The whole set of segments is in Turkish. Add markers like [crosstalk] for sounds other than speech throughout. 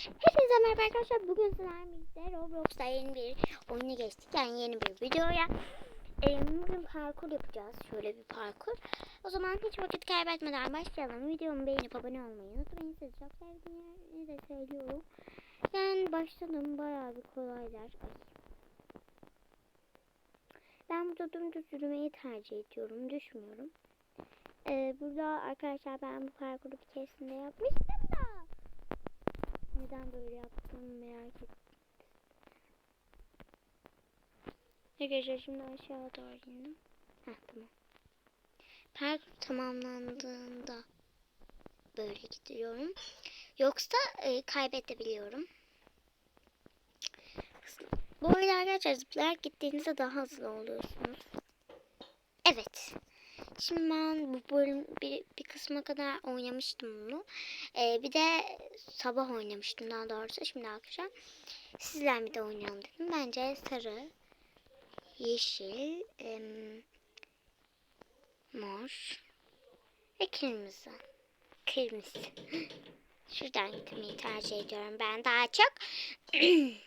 Hepinize merhaba arkadaşlar. Bugün sizlerle birlikte Roblox'ta yeni bir oyuna geçtik. Yani yeni bir videoya. Ee, bugün parkur yapacağız. Şöyle bir parkur. O zaman hiç vakit kaybetmeden başlayalım. Videomu beğenip abone olmayı unutmayın. Sizi çok sevdiğimi de söylüyorum. Yani başladım. Bayağı bir kolaylar. Ay. Ben burada dümdüz yürümeyi tercih ediyorum. Düşmüyorum. Ee, burada arkadaşlar ben bu parkuru bir keresinde yapmıştım. Neden böyle yaptım merak ettim. Arkadaşlar şimdi aşağı doğru indim. Heh tamam. Parkur tamamlandığında böyle gidiyorum. Yoksa e, kaybedebiliyorum. Bu arada arkadaşlar zıplayarak gittiğinizde daha hızlı oluyorsunuz. Evet. Şimdi bu bölüm bir, bir kısma kadar oynamıştım bunu. Ee, bir de sabah oynamıştım daha doğrusu. Şimdi akşam sizler bir de oynayalım dedim. Bence sarı, yeşil, em, mor ve kırmızı. Kırmızı. [laughs] Şuradan gitmeyi tercih ediyorum ben daha çok. [clears throat]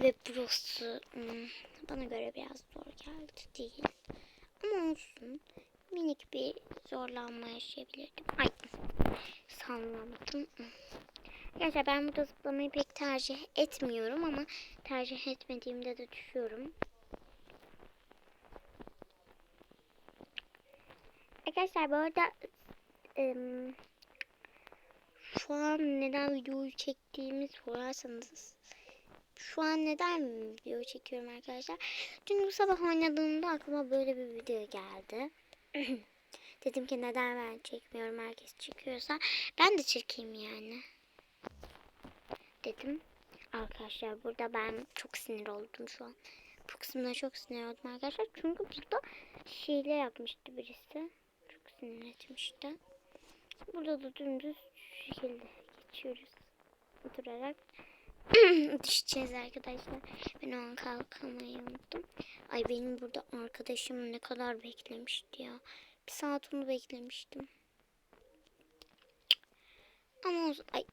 Ve burası hmm, bana göre biraz zor geldi değil. Ama olsun. Minik bir zorlanma yaşayabilirdim. Ay sallamadım. Gerçi ben burada zıplamayı pek tercih etmiyorum ama tercih etmediğimde de düşüyorum. Arkadaşlar bu arada em, şu an neden videoyu çektiğimi sorarsanız şu an neden video çekiyorum arkadaşlar? Çünkü bu sabah oynadığımda aklıma böyle bir video geldi. [clears throat] Dedim ki neden ben çekmiyorum herkes çekiyorsa ben de çekeyim yani. Dedim. Arkadaşlar burada ben çok sinir oldum şu an. Bu kısımda çok sinir oldum arkadaşlar. Çünkü burada şeyle yapmıştı birisi. Çok sinir etmişti. Burada da dümdüz şekilde geçiyoruz. Oturarak. [clears throat] Düşeceğiz arkadaşlar. Ben o an kalkamayı unuttum. Ay benim burada arkadaşım ne kadar beklemişti ya. Bir saat onu beklemiştim. Ama o... Ay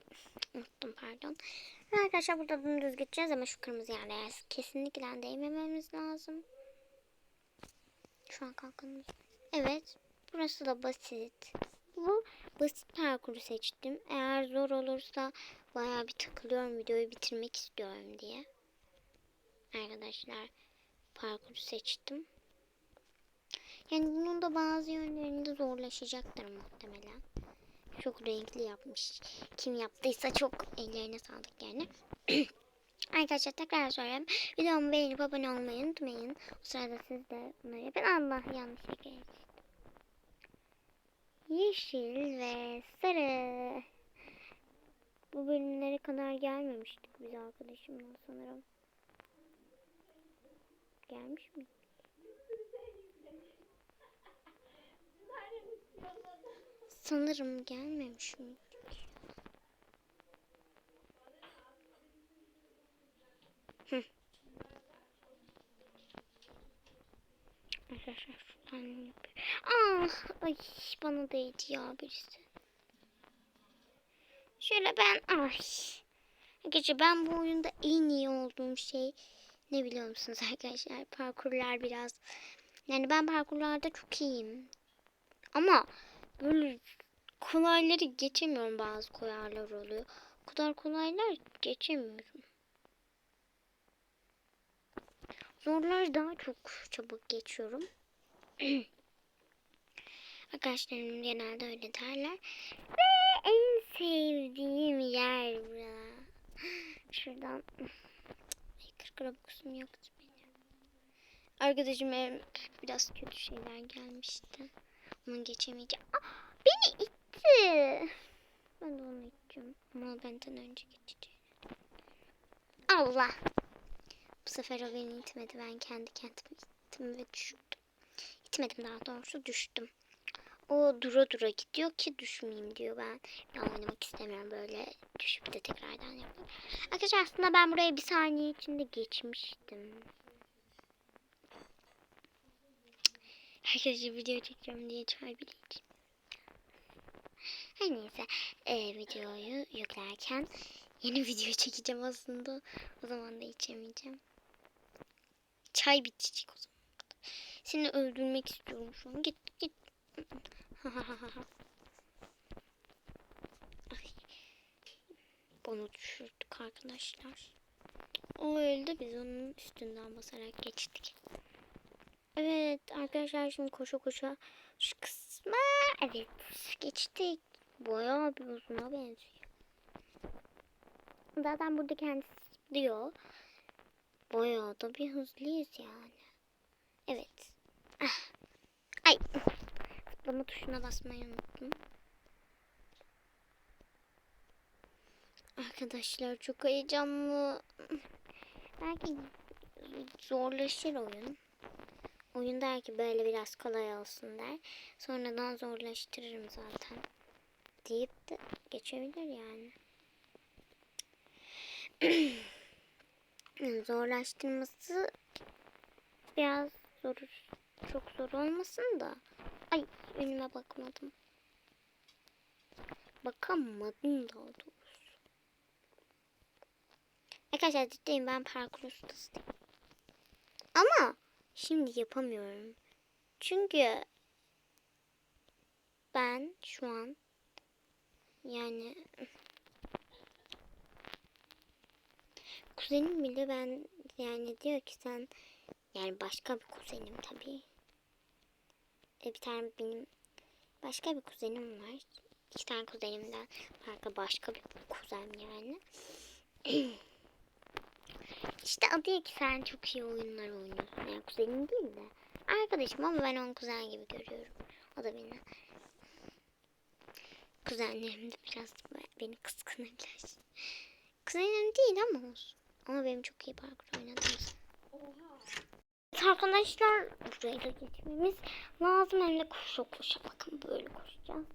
unuttum pardon. Arkadaşlar burada dümdüz gideceğiz ama şu kırmızı yerlere kesinlikle değmememiz lazım. Şu an kalkalım. Evet. Burası da basit. Bu basit parkuru seçtim. Eğer zor olursa bayağı bir takılıyorum videoyu bitirmek istiyorum diye. Arkadaşlar parkuru seçtim. Yani bunun da bazı yönlerinde zorlaşacaktır muhtemelen. Çok renkli yapmış. Kim yaptıysa çok ellerine sağlık yani. [clears throat] Arkadaşlar tekrar söyleyeyim. Videomu beğenip abone olmayı unutmayın. O sırada siz de bunları yapın. Allah yanlışlıkla geçti. Yeşil ve sarı. Bu bölümlere kadar gelmemiştik biz arkadaşımla sanırım. Gelmiş mi? Sanırım gelmemiş mi? Arkadaşlar şuradan yapıyor. Ah, ay bana değdi ya birisi. Şöyle ben ay. Gece ben bu oyunda en iyi olduğum şey ne biliyor musunuz arkadaşlar? Parkurlar biraz. Yani ben parkurlarda çok iyiyim. Ama böyle kolayları geçemiyorum bazı kolaylar oluyor. O kadar kolaylar geçemiyorum. Zorları daha çok çabuk geçiyorum. [clears throat] Arkadaşlarım genelde öyle derler. Ve en sevdiğim yer bura. [gasps] Şuradan. Kırk robuxum yoktu benim. Arkadaşım ev biraz kötü şeyler gelmişti. Onu geçemeyeceğim. Aa, beni itti. Ben de onu iteceğim. Ama benden önce geçeceğim. Allah. Bu sefer o beni itmedi. Ben kendi kendime ittim ve düştüm. İtmedim daha doğrusu düştüm. O dura dura gidiyor ki düşmeyeyim diyor ben. Ben oynamak istemiyorum böyle düşüp de tekrardan yapıyorum. Arkadaşlar aslında ben buraya bir saniye içinde geçmiştim. Arkadaşlar video çekiyorum diye çay bile. Her neyse e, videoyu yüklerken yeni [laughs] video çekeceğim aslında. O zaman da içemeyeceğim. Çay bitecek o zaman. Seni öldürmek istiyorum şu an. Git git. [laughs] Bunu düşürdük arkadaşlar. O öldü biz onun üstünden basarak geçtik. Evet arkadaşlar şimdi koşa koşa şu kısma evet geçtik. Bayağı bir uzuna benziyor. Zaten burada kendisi diyor. Bayağı da bir hızlıyız yani. Evet. Ah. Ay. Zıplama tuşuna basmayı unuttum. Arkadaşlar çok heyecanlı. Belki zorlaşır oyun. Oyun der ki böyle biraz kolay olsun der. Sonradan zorlaştırırım zaten. Deyip de geçebilir yani. [clears throat] Yani Zorlaştırması biraz zor. Çok zor olmasın da. Ay önüme bakmadım. Bakamadım daha doğrusu. Arkadaşlar ciddiyim ben parkur ustasıyım. Ama şimdi yapamıyorum. Çünkü ben şu an yani kuzenim bile ben yani diyor ki sen yani başka bir kuzenim tabii. E, bir tane benim başka bir kuzenim var. İki tane kuzenimden farklı başka bir kuzen yani. [clears throat] İşte o diyor ki sen çok iyi oyunlar oynuyorsun. Yani kuzenim değil de arkadaşım ama ben onu kuzen gibi görüyorum. O da beni. Kuzenlerim de biraz beni kıskanırlar. Kuzenim değil ama olsun. Ama benim çok iyi parkur oynadım. Evet Arkadaşlar burayı da geçmemiz lazım. Hem de koşa koşa bakın böyle koşacağız.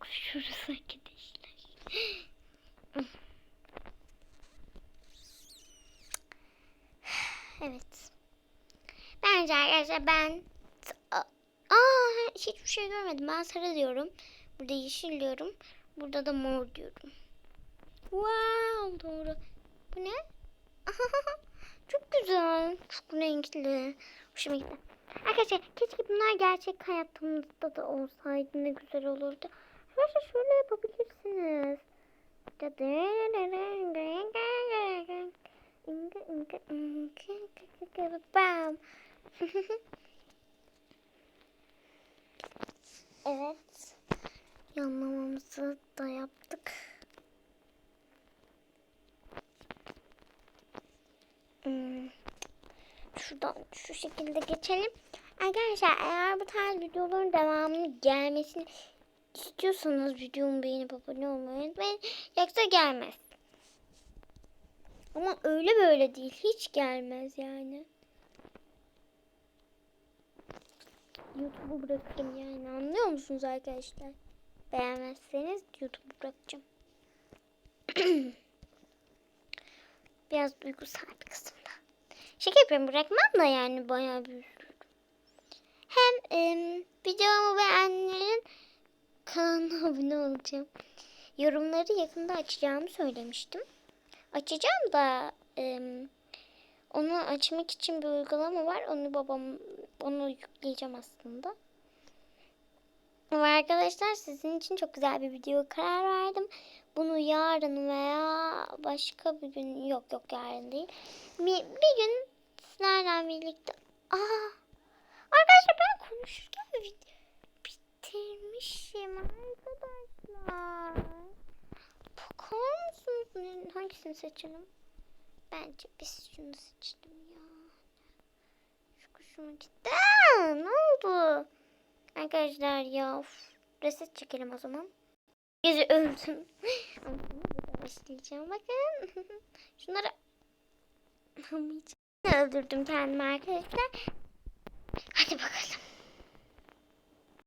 Koşuyoruz arkadaşlar. Evet. Bence arkadaşlar ben Aa hiçbir şey görmedim. Ben sarı diyorum. Burada yeşil diyorum. Burada da mor diyorum. Wow doğru. Bu ne? [laughs] Çok güzel. Çok renkli. Hoşuma gitti. Arkadaşlar keşke bunlar gerçek hayatımızda da olsaydı ne güzel olurdu. Arkadaşlar şöyle yapabilirsiniz. [laughs] Evet. Yanlamamızı da yaptık. Hmm. Şuradan şu şekilde geçelim. Arkadaşlar eğer bu tarz videoların devamını gelmesini istiyorsanız videomu beğenip abone olmayı unutmayın. Yoksa gelmez. Ama öyle böyle değil. Hiç gelmez yani. YouTube'u bırakırım yani. Anlıyor musunuz arkadaşlar? Beğenmezseniz YouTube'u bırakacağım. [clears throat] Biraz duygusal bir kısımda. Şaka yapıyorum bırakmam da yani bayağı bir. Hem e, videomu beğenenlerin kanalına [laughs] abone olacağım. Yorumları yakında açacağımı söylemiştim. Açacağım da e, onu açmak için bir uygulama var. Onu babam onu yükleyeceğim aslında. Ama arkadaşlar sizin için çok güzel bir video karar verdim. Bunu yarın veya başka bir gün yok yok yarın değil. Bir, bir gün sizlerle birlikte Aa, arkadaşlar ben konuşurken video bitirmişim arkadaşlar. Bakar mısınız? Hangisini seçelim? Bence biz şunu seçelim ya. Şu kuşuma gitti. Ne oldu? Arkadaşlar ya of. reset çekelim o zaman. Gece öldüm. [laughs] Başlayacağım bakın. [laughs] Şunları [laughs] öldürdüm kendimi arkadaşlar. Hadi bakalım.